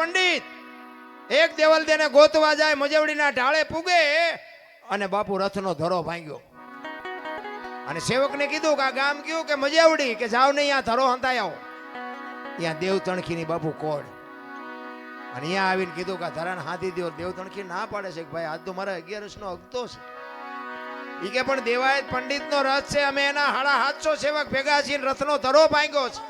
પંડિત. એક દેવલ દેને ગોતવા જાય, મજવડીના ઢાળે પૂગે અને બાપુ રથનો ધરો ભાંગ્યો. અને સેવકને કીધું કે આ ગામ કયું? કે મજેવડી, કે જાવ ને અહીંયા ધરો હંતાઈ આવો. ત્યાં દેવ તણખીની બાપુ કોડ અને અહીંયા આવીને કીધું કે આ ધરાને હાથી દો દેવ તણખી ના પાડે છે કે ભાઈ, આજ તો મારા અગિયારસ નો અગતો છે. ઈ કે પણ દેવાયત પંડિત નો રથ છે, અમે એના હાડા હાથસો સેવક ભેગા છીએ રથનો ધરો ભાંગ્યો છે.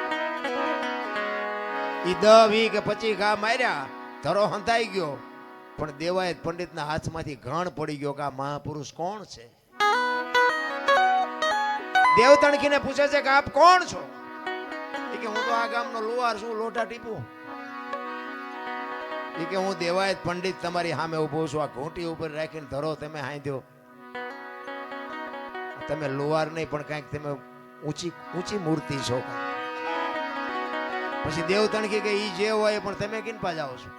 ઈ દહ વી કે પચી ઘા માર્યા, ધરો હંતાઈ ગયો. પણ દેવાયત પંડિતના હાથમાંથી ઘણ પડી ગયો કે આ મહાપુરુષ કોણ છે? દેવ તણખીને પૂછે છે કે આપ કોણ છો? કે હું તો આ ગામનો લુવાર છું લોટા ટીપું. એ કે હું દેવાયત પંડિત તમારી સામે ઊભો છું, આ ઘૂંટી ઉપર રાખીને ધરો તમે હાંધ્યો. તમે લુવાર નહીં, પણ કાંઈક તમે ઊંચી ઊંચી મૂર્તિ છો. પછી દેવ તણખી કે ઈ જે હોય પણ તમે કિનપા જાઓ છો?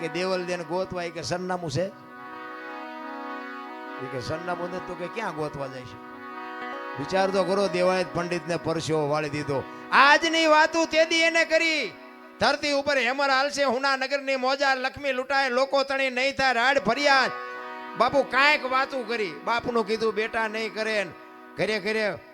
કે દેવલ દેન ગોતવાય કે સરનામું છે. ઈ કે સરનામું નથી, તો કે ક્યાં ગોતવા જાય છે? વિચાર તો કરો, દેવાયત પંડિતને પરસ્યો વાળી દીધો. આજની વાતું તેદી એને કરી, ધરતી ઉપર હેમર હાલશે હુના નગરની મોજા લક્ષ્મી લૂંટાય, લોકો તણી નહીં થાય, રાડ ફરિયાદ. બાપુ કાંઈક વાતું કરી. બાપનું કીધું, બેટા નહીં કરે. ઘરે ઘરે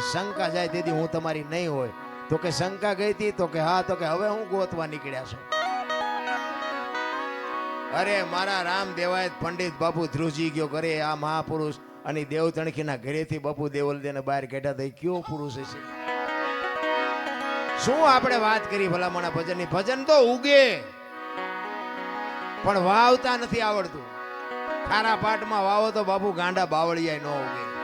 શંકા જાય તેથી હું તમારી નહીં હોય. તો કે શંકા ગઈ હતી, તો કે હા, તો કે હવે હું ગોતવા નીકળ્યા છું. અરે, મારા રામ દેવાય પંડિત બાપુ ધ્રુજી ગયો કરે આ મહાપુરુષ અને દેવ તણખીના ઘરેથી બાપુ દેવલ દેને બહાર કાઢ્યા થઈ કયો પુરુષ છે શું આપણે વાત કરી ભલામણા ભજનની? ભજન તો ઉગે, પણ વાવતા નથી આવડતું. ખારા પાટમાં વાવો તો બાપુ ગાંડા બાવળિયા ન ઉગે.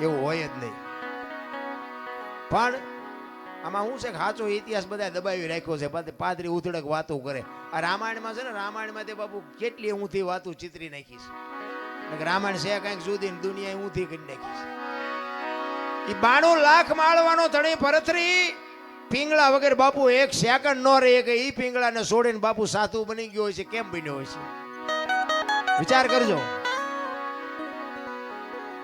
એવું હોય જ નહીં. પણ આમાં હું છે કે સાચો ઇતિહાસ બધા દબાવી રાખ્યો છે પાદરી ઉથડક વાતો કરે. આ રામાયણમાં છે ને, રામાયણમાં તે બાપુ કેટલી ઊંધી વાતો ચિતરી નાખી છે. રામાયણ છે કંઈક સુધી દુનિયા ઊંધી કરી નાખી છે. એ બાણું લાખ માળવાનો ધણી પરથરી પિંગળા વગર બાપુ એક સેકન્ડ નો રહે કે એ પિંગળાને છોડીને બાપુ સાધુ બની ગયો હોય છે, કેમ બન્યો હોય છે? વિચાર કરજો.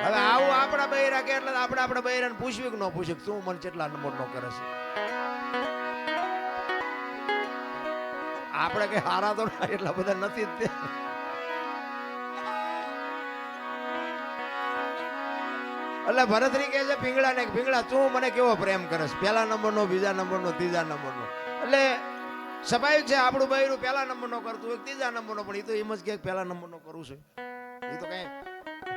હવે આવું આપણા બૈરા કે એટલે આપણે આપણા બૈરાને પૂછવી કે ન પૂછે તું મને કેટલા નંબર નો કરે છે? આપણે કે હારા તો એટલા બધા નથી જ તે. એટલે ભરતરી કહે છે પીંગળા ને પીંગળા તું મને કેવો પ્રેમ કરે કરસ પહેલા નંબરનો બીજા નંબરનો ત્રીજા નંબરનો. એટલે સ્વાભાવિક છે આપણું બૈરું પહેલા નંબરનો કરતું હોય ત્રીજા નંબરનો પણ એ તો એમ જ કે પહેલા નંબરનો કરું છું. એ તો કઈ